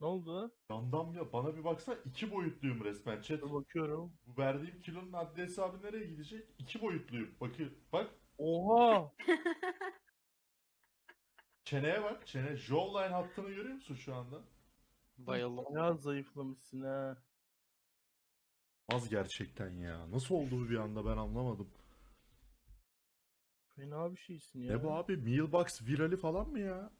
Ne oldu? Yandam ya bana bir baksana iki boyutluyum resmen chat. Dur bakıyorum. Bu verdiğim kilonun adli hesabı nereye gidecek? İki boyutluyum. Bakın bak Oha! çeneye bak. Çene jawline hattını görüyor musun şu anda? Bayıldım. Bayağı zayıflamışsın ha. Az gerçekten ya. Nasıl oldu bu bir anda ben anlamadım. Fena bir şeysin ya. Ne bu abi? Mealbox virali falan mı ya?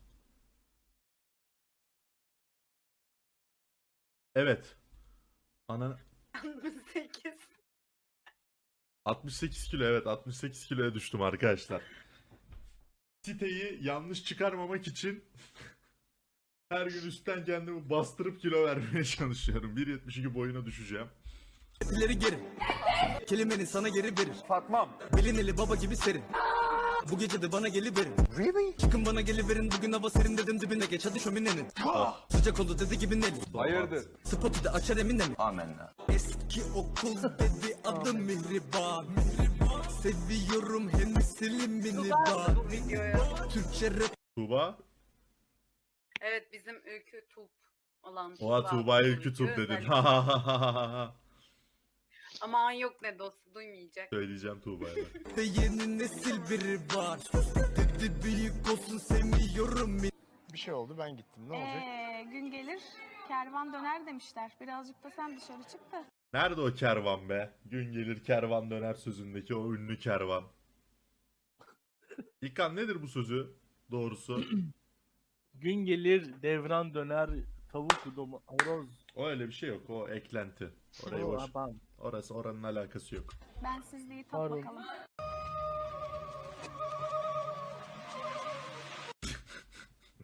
Evet. Ana 68. 68 kilo evet 68 kiloya düştüm arkadaşlar. Siteyi yanlış çıkarmamak için her gün üstten kendimi bastırıp kilo vermeye çalışıyorum. 1.72 boyuna düşeceğim. İleri geri. Kelimeni sana geri verir. Fatmam. Bilineli baba gibi serin. Bu gece de bana geliverin. Really? Çıkın bana geliverin. Bugün hava serin dedim dibine geç hadi şöminenin. Sıcak oldu dedi gibi neli. Hayırdır? Spotu da açar emine mi? Amenna. Eski okul dedi adım Mihriban. Seviyorum hem silimini var. Türkçe rap Tuğba? Evet bizim Ülkü Tulp olan. Oha Tuğba'ya ülkü tut dedin. özellikle. Aman yok ne dostu duymayacak. Söyleyeceğim Tuğba'ya. de yeni nesil biri var. Dedi büyük olsun sevmiyorum Bir şey oldu ben gittim. Ne olacak? Ee, gün gelir kervan döner demişler. Birazcık da sen dışarı çık da. Nerede o kervan be? Gün gelir kervan döner sözündeki o ünlü kervan. İlkan nedir bu sözü? Doğrusu. Gün gelir devran döner tavuk doma horoz. O öyle bir şey yok. O eklenti. Orayı boş. Aman. Orası oranın alakası yok. Ben sizliği tat Pardon. bakalım.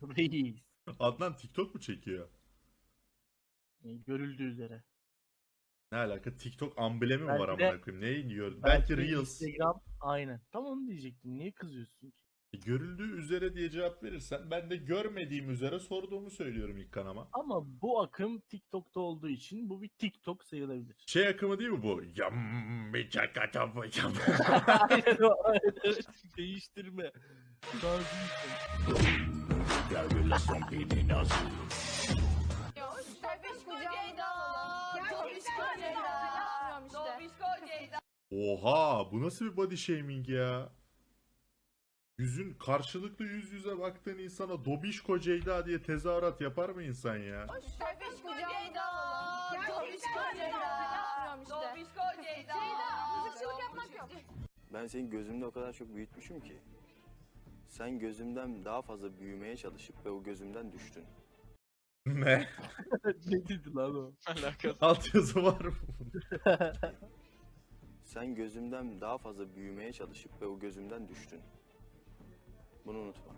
Reis. Adnan TikTok mu çekiyor? Görüldüğü üzere. Ne alaka? TikTok amblemi mi Belki var de- amına koyayım? Neyi yiyor? Belki Reels. Instagram aynen. Tam onu diyecektim. Niye kızıyorsun ki? E, Görüldüğü üzere diye cevap verirsen ben de görmediğim üzere sorduğumu söylüyorum ilk kanama. Ama bu akım TikTok'ta olduğu için bu bir TikTok sayılabilir. Şey akımı değil mi bu? Yam bir çaka topu yam. Aynen o, aynen, evet. Değiştirme. Oha bu nasıl bir body shaming ya? Yüzün karşılıklı yüz yüze baktığın insana Dobişko Ceyda diye tezahürat yapar mı insan ya? Ben seni gözümde o kadar çok büyütmüşüm ki. Sen gözümden daha fazla büyümeye çalışıp ve o gözümden düştün. ne? ne dedi lan o? Alakası. Alt yazı var mı? Sen gözümden daha fazla büyümeye çalışıp ve o gözümden düştün. Bunu unutma.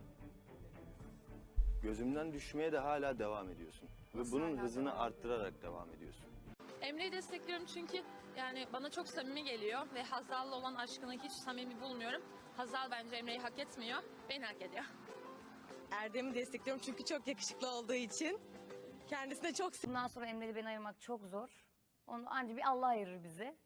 Gözümden düşmeye de hala devam ediyorsun. Ve bunun hızını arttırarak devam ediyorsun. Emre'yi destekliyorum çünkü yani bana çok samimi geliyor ve Hazal'la olan aşkını hiç samimi bulmuyorum. Hazal bence Emre'yi hak etmiyor, beni hak ediyor. Erdem'i destekliyorum çünkü çok yakışıklı olduğu için. Kendisine çok Bundan sonra Emre'yle beni ayırmak çok zor. Onu anca bir Allah ayırır bizi.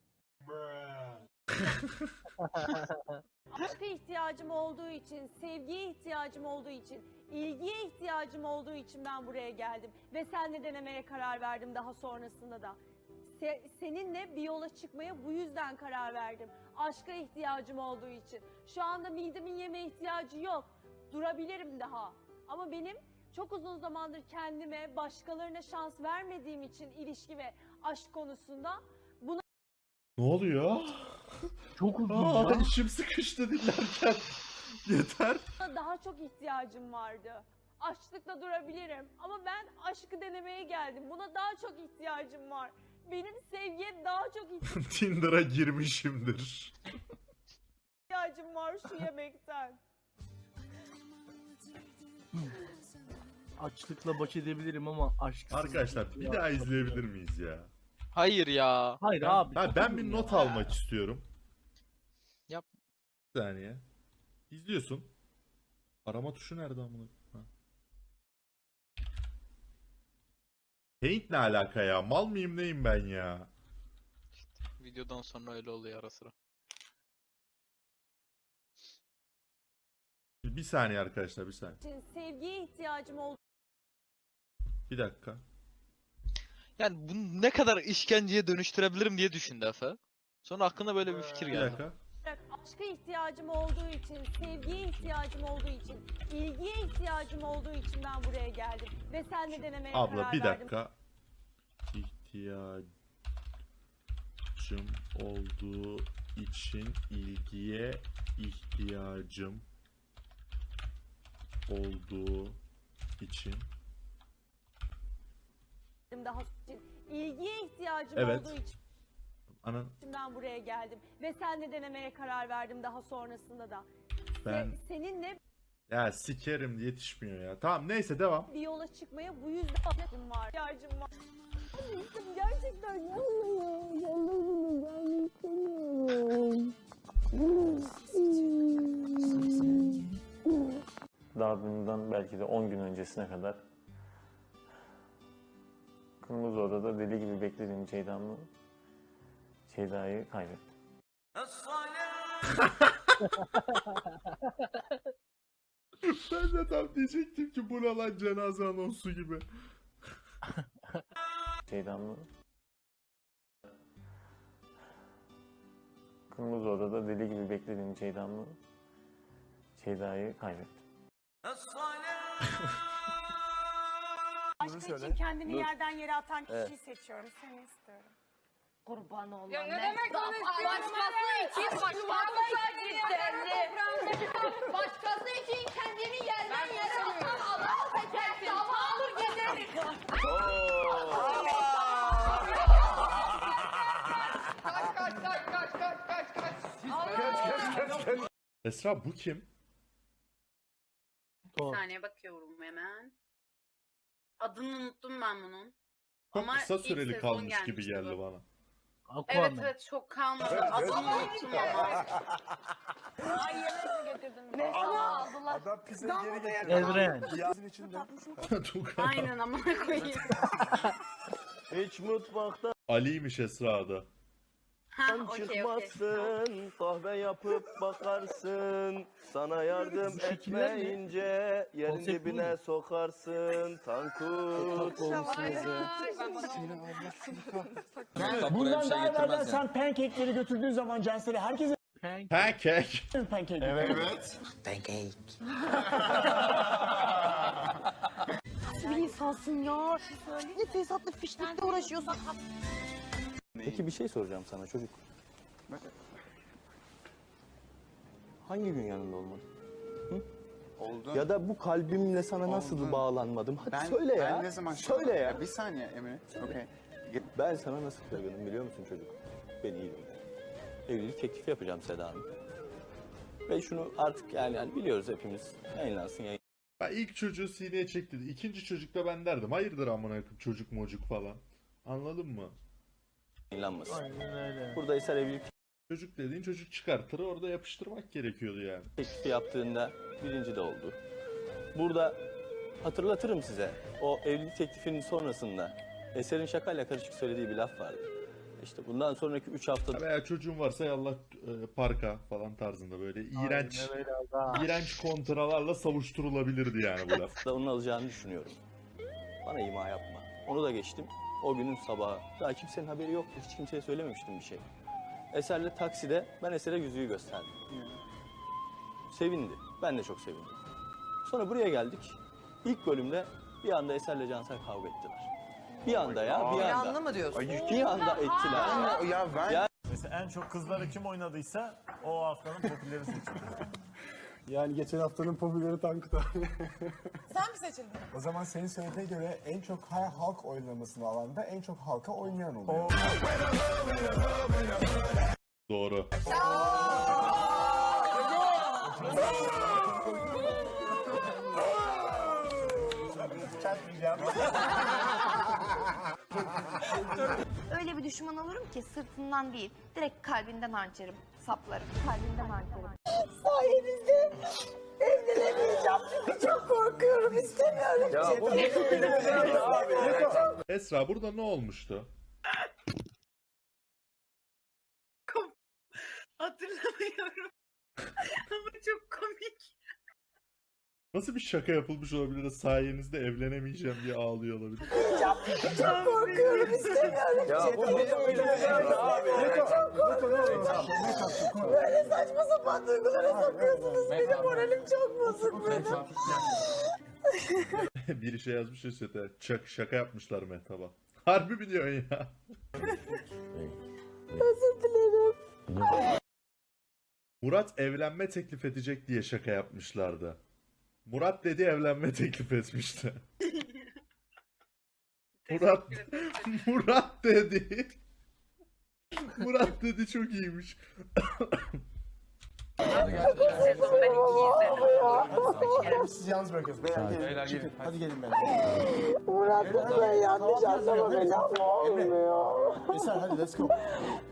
Aşka ihtiyacım olduğu için, sevgiye ihtiyacım olduğu için, ilgiye ihtiyacım olduğu için ben buraya geldim. Ve senle denemeye karar verdim daha sonrasında da. Se- seninle bir yola çıkmaya bu yüzden karar verdim. Aşka ihtiyacım olduğu için. Şu anda midemin yeme ihtiyacı yok. Durabilirim daha. Ama benim çok uzun zamandır kendime, başkalarına şans vermediğim için ilişki ve aşk konusunda ne oluyor? Çok uzun Aa, ya. içim sıkıştı dinlerken. Yeter. daha çok ihtiyacım vardı. Açlıkla durabilirim ama ben aşkı denemeye geldim. Buna daha çok ihtiyacım var. Benim sevgiye daha çok Tinder'a girmişimdir. ihtiyacım var şu yemekten. Açlıkla baş edebilirim ama aşksız. Arkadaşlar bir daha izleyebilir miyiz ya? Hayır ya. Hayır abi. Ha, ben bir ya. not almak istiyorum. Yap. Bir saniye. İzliyorsun. Arama tuşu nerede amına? Ha. Paint ne alaka ya? Mal mıyım neyim ben ya? Videodan sonra öyle oluyor ara sıra. Bir saniye arkadaşlar bir saniye. Sevgiye ihtiyacım olduğu Bir dakika. Yani bunu ne kadar işkenceye dönüştürebilirim diye düşündü Efe. Sonra aklına böyle bir fikir Bir geldi. dakika. Aşka ihtiyacım olduğu için, sevgiye ihtiyacım olduğu için, ilgiye ihtiyacım olduğu için ben buraya geldim. Ve senle denemeye Abla karar bir verdim. dakika. İhtiyacım olduğu için ilgiye ihtiyacım olduğu için Daha ilgiye ihtiyacım Evet. olduğu için anan ben buraya geldim. Ve senle denemeye karar verdim daha sonrasında da. Ben seninle ya sikerim yetişmiyor ya. Tamam neyse devam. bir yola çıkmaya bu yüzden ihtiyacım var. İhtiyacım var. Anladım, Gerçekten yanıyorum. Yanıyorum. Ben istemiyorum. Daha bundan belki de 10 gün öncesine kadar Kırmızı Oda'da deli gibi beklediğim Ceyda'mı Ceyda'yı kaybettim. ben de tam diyecektim ki bu ne lan cenaze anonsu gibi. Ceyda'mı Kırmızı Oda'da deli gibi beklediğim Ceyda'mı Ceyda'yı kaybettim. Aşk için kendini yerden yere atan kişiyi Evet. seçiyorum. Seni istiyorum. Kurban olmam. Ya ne demek? Başkası için Başkası başkası Başkası için kendini yerden yere atan adam seçersin. Sabah alır gezerim. Kaç kaç kaç kaç kaç kaç kaç. Esra bu kim? Thor. saniye bakıyorum hemen. Adını unuttum ben bunun. Çok Ama kısa ilk süreli sezon kalmış gibi gelmişti geldi bu. bana. Aquaman. Evet evet çok kalmadı. Adını unuttum ama. Ay yemek getirdim. Ne sana aldılar. Adam pizza geri getirdi. Evren. Yazın içinde. Aynen amına koyayım. Hiç mutfaktan Ali'ymiş Esra okey. çıkmazsın, kahve yapıp bakarsın. Sana yardım etmeyince yerin Konsept dibine mu? sokarsın. Tankut. Buradan daha evvelden sen pancake'leri götürdüğün zaman Cansel'e herkese. Pancake. pancake. Evet. Bir insansın ya. Ne tesisatlı fişlikle uğraşıyorsun. Peki bir şey soracağım sana çocuk. Hangi gün yanında olmadı? Oldu. Ya da bu kalbimle sana nasıl Oldu. bağlanmadım? Hadi ben, söyle ya. Ben ne zaman Söyle ya. Bir saniye Emre. Okey. Ben sana nasıl kırgınım biliyor musun çocuk? Beni iyi dinle. Evlilik teklifi yapacağım Seda Hanım. Ve şunu artık yani, yani biliyoruz hepimiz. Yayınlansın yayın. Ben ilk çocuğu sineye çekti. İkinci çocukta ben derdim. Hayırdır amına koyayım çocuk mocuk falan. Anladın mı? Yayınlanmasın. Aynen öyle. Burada Eser evlilik Çocuk dediğin çocuk çıkartır orada yapıştırmak gerekiyordu yani. teklifi yaptığında birinci de oldu. Burada hatırlatırım size. O evlilik teklifinin sonrasında Eser'in şakayla karışık söylediği bir laf vardı. İşte bundan sonraki 3 hafta Veya çocuğun varsa yallah e, parka falan tarzında böyle iğrenç Aynen öyle adam. iğrenç kontralarla savuşturulabilirdi yani bu laf. da onun alacağını düşünüyorum. Bana ima yapma. Onu da geçtim. O günün sabahı. Daha kimsenin haberi yoktu. Hiç kimseye söylememiştim bir şey. Eser'le takside ben Eser'e yüzüğü gösterdim. Sevindi. Ben de çok sevindim. Sonra buraya geldik. İlk bölümde bir anda Eser'le Cansel kavga ettiler. Bir anda ya, bir anda. mı diyorsun? Bir anda ettiler. Ya ben Mesela en çok kızları kim oynadıysa o haftanın popüleri seçildi. Yani geçen haftanın popüleri Tankut abi. Sen mi seçildin? o zaman senin söylediğine göre en çok ha- halk oylamasını alanda en çok halka oynayan oluyor. Doğru. Öyle bir düşman olurum ki sırtından değil, direkt kalbinden harcarım, saplarım. Kalbinden harcarım. Sayenizde evlenemeyeceğim çünkü çok korkuyorum istemiyorum. Esra burada ne olmuştu? Hatırlamıyorum. Ama çok komik. Nasıl bir şaka yapılmış olabilir de sayenizde evlenemeyeceğim diye ağlıyor olabilir. Çok korkuyorum istemiyorum. Ya bu benim öyle abi. Böyle saçma sapan duygulara sokuyorsunuz. Benim moralim çok bozuk benim. Biri şey yazmış ya. Çak, şaka yapmışlar Mehtap'a. Harbi mi diyorsun ya? Özür dilerim. Murat evlenme teklif edecek diye şaka yapmışlardı. Murat dedi evlenme teklif etmişti. Murat Murat dedi. Murat dedi çok iyiymiş. Siz yalnız bırakıyoruz. Beyler gelin. Hadi gelin beyler. Murat lütfen yanlış anlama beni ama olmuyor. Eser hadi let's go.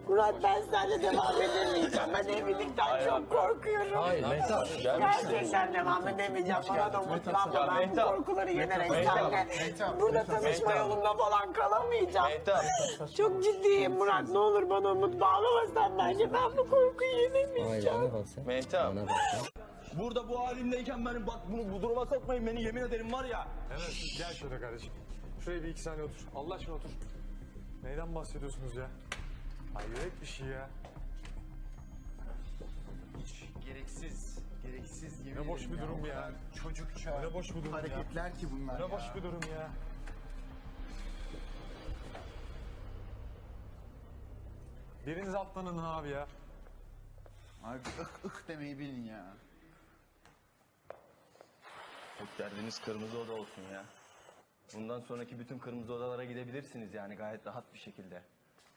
Murat ben seninle devam edemeyeceğim. Ben evlilikten çok korkuyorum. Hayır Mehtap. Gerçekten devam edemeyeceğim. Bana da umutlanma. Ben bu korkuları yenerek seninle burada tanışma yolunda falan kalamayacağım. Çok ciddiyim Murat. Ne olur bana umut bağlamasan bence. Ben bu korkuyu yenemeyeceğim. Mehtap. Burada bu halimdeyken beni bak bunu bu duruma sokmayın beni yemin ederim var ya. Evet, gel şurada kardeşim. Şuraya bir iki saniye otur. Allah aşkına otur. Neyden bahsediyorsunuz ya? Hayret bir şey ya. Gereksiz. Gereksiz yemin Ne boş ederim bir durum ya. Çocukça Ne boş bir durum ya. hareketler ki bunlar Ne ya. boş bir durum ya. Biriniz atlanın abi ya. Abi ıh ıh demeyi bilin ya. Tek derdiniz kırmızı oda olsun ya. Bundan sonraki bütün kırmızı odalara gidebilirsiniz yani gayet rahat bir şekilde.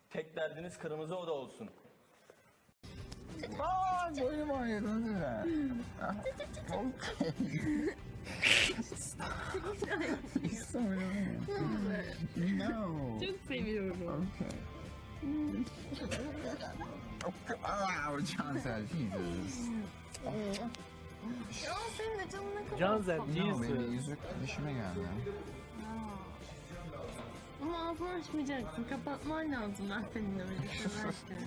Tek derdiniz kırmızı oda olsun. Aa boynum ağrıyor lütfen. No. Çok seviyorum. Oh, Cansel, Jesus. Ya senin de canına kadar. Canzer No, Jesus. benim yüzük dişime geldi. Ama ağzını açmayacaksın. Kapatman lazım ben seninle öyle severken.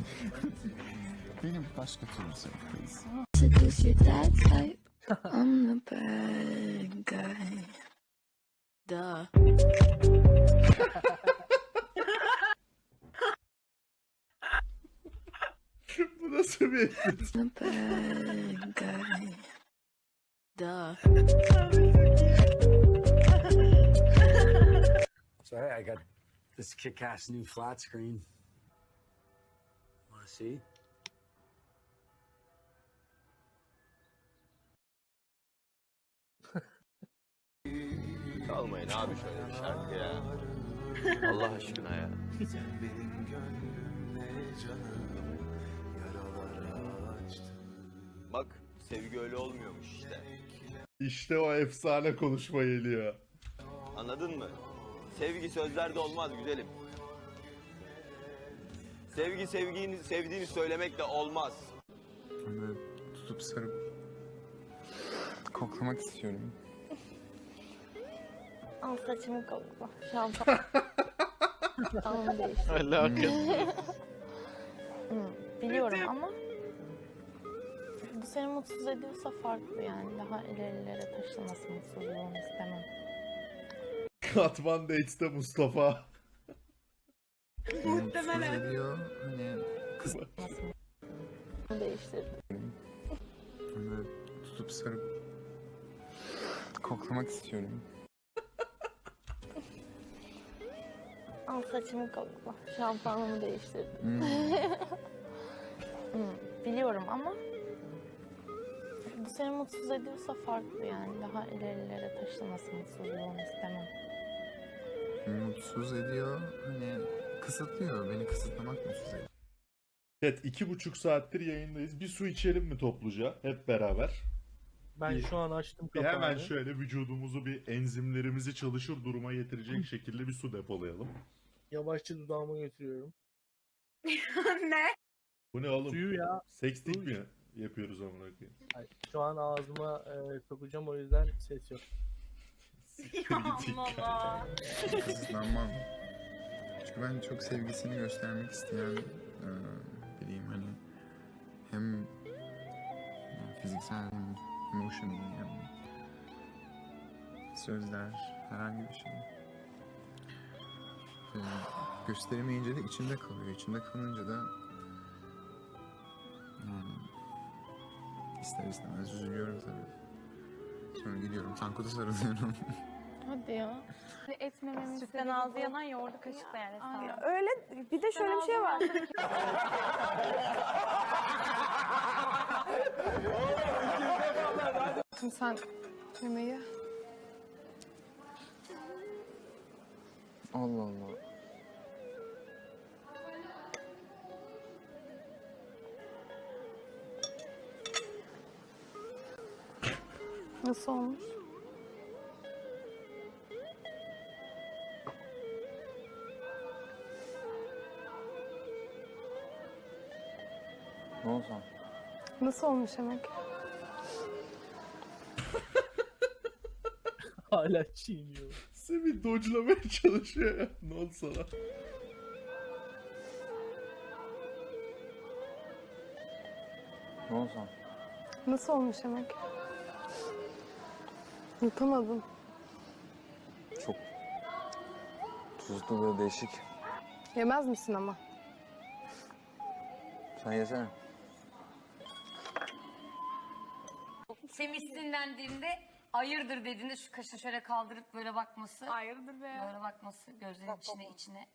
Benim başka türlü sev, please. Seduce your dad type. I'm the bad guy. Duh. Bu nasıl bir. Duh. So hey, I got this kick-ass new flat screen. Wanna see? Kalmayın abi şöyle bir şarkı ya. Allah aşkına ya. Bak sevgi öyle olmuyormuş işte. İşte o efsane konuşma geliyor. Anladın mı? Sevgi sözlerde olmaz güzelim. Sevgi sevgini sevdiğini söylemek de olmaz. Böyle tutup sarıp koklamak istiyorum. Al saçımı kokla. Şampuan. Tamam değiştir. Hı, Biliyorum ama bu seni mutsuz ediyorsa farklı yani. Daha ilerilere taşıması mutsuzluğunu istemem. Katman Dates'te Mustafa. Mutsuz ediyor. Hani Bunu değiştir. böyle tutup sarıp koklamak istiyorum. Al saçımı kokla. Şampuanımı değiştirdim. Hmm. Hı, Biliyorum ama seni mutsuz ediyorsa farklı yani. Daha ilerilere taşıması mutsuzluğunu istemem. Mutsuz ediyor. Hani kısıtlıyor. Beni kısıtlamak mutsuz ediyor. Evet iki buçuk saattir yayındayız. Bir su içelim mi topluca? Hep beraber. Ben şu an açtım Bir kapağını. hemen şöyle vücudumuzu bir enzimlerimizi çalışır duruma getirecek şekilde bir su depolayalım. Yavaşça dudağıma götürüyorum. ne? Bu ne oğlum? Suyu ya. Su mi yapıyoruz amına koyayım? Ay, Şu an ağzıma e, sokacağım o yüzden ses yok. Kısıtlanmam. Çünkü ben çok sevgisini göstermek isteyen e, biriyim hani hem fiziksel hem emotional yani. sözler, herhangi bir şey. Ee, gösteremeyince de içimde kalıyor. İçimde kalınca da ister istemez üzülüyorum tabii. Sonra gidiyorum Tankut'a sarılıyorum. Hadi ya. Etmememin Sütten ağzı yanan yoğurdu kaşıkla yani. Aynen. Öyle bir de şöyle bir şey var. Sen yemeği Allah Allah. Nasıl olmuş? Ne olsa? Nasıl olmuş yemek? Hala çiğniyor. Semih dodge'lamaya çalışıyor ya. Ne oldu sana? Ne olsa? Nasıl olmuş yemek? Yutamadım. Çok tuzlu ve değişik. Yemez misin ama? Sen yesene. Semih sinirlendiğinde hayırdır dediğinde şu kaşı şöyle kaldırıp böyle bakması. Hayırdır be. Böyle bakması gözlerin içine içine.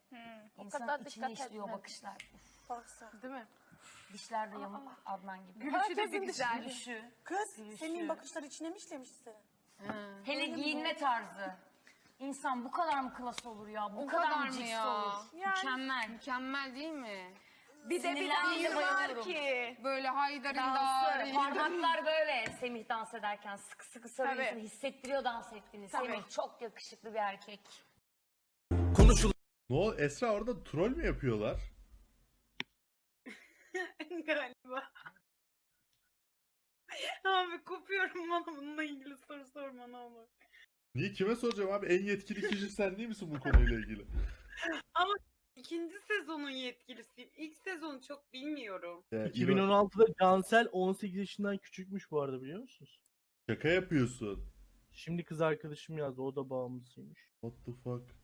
O İnsanın kadar içine dikkat işliyor o etme. bakışlar. Değil mi? Dişler de yamuk Adnan gibi. Gülüşü de bir güzel. Gülüşü. Kız Gülüşü. senin bakışlar içine mi işlemişti seni? Hele giyinme tarzı. İnsan bu kadar mı klas olur ya? Bu O kadar, kadar mı ya? olur? Mükemmel. Mükemmel değil mi? Bir de bir dansı var ki. Böyle haydar Dansı. Parmaklar böyle Semih dans ederken sıkı sıkı sarıyorsun. Tabii. Hissettiriyor dans ettiğini. Tabii. Semih çok yakışıklı bir erkek. Konuşulan Ne o Esra orada troll mü yapıyorlar? Galiba. Abi kopuyorum bana bununla ilgili soru sorma ne olur. Niye kime soracağım abi? En yetkili kişi sen değil misin bu konuyla ilgili? İkinci sezonun yetkilisiyim. İlk sezonu çok bilmiyorum. Ya, İro- 2016'da Cansel 18 yaşından küçükmüş bu arada biliyor musunuz? Şaka yapıyorsun. Şimdi kız arkadaşım yazdı o da bağımlısıymış. What the fuck?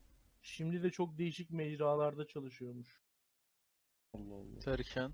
Şimdi de çok değişik mecralarda çalışıyormuş. Allah Allah. Derken.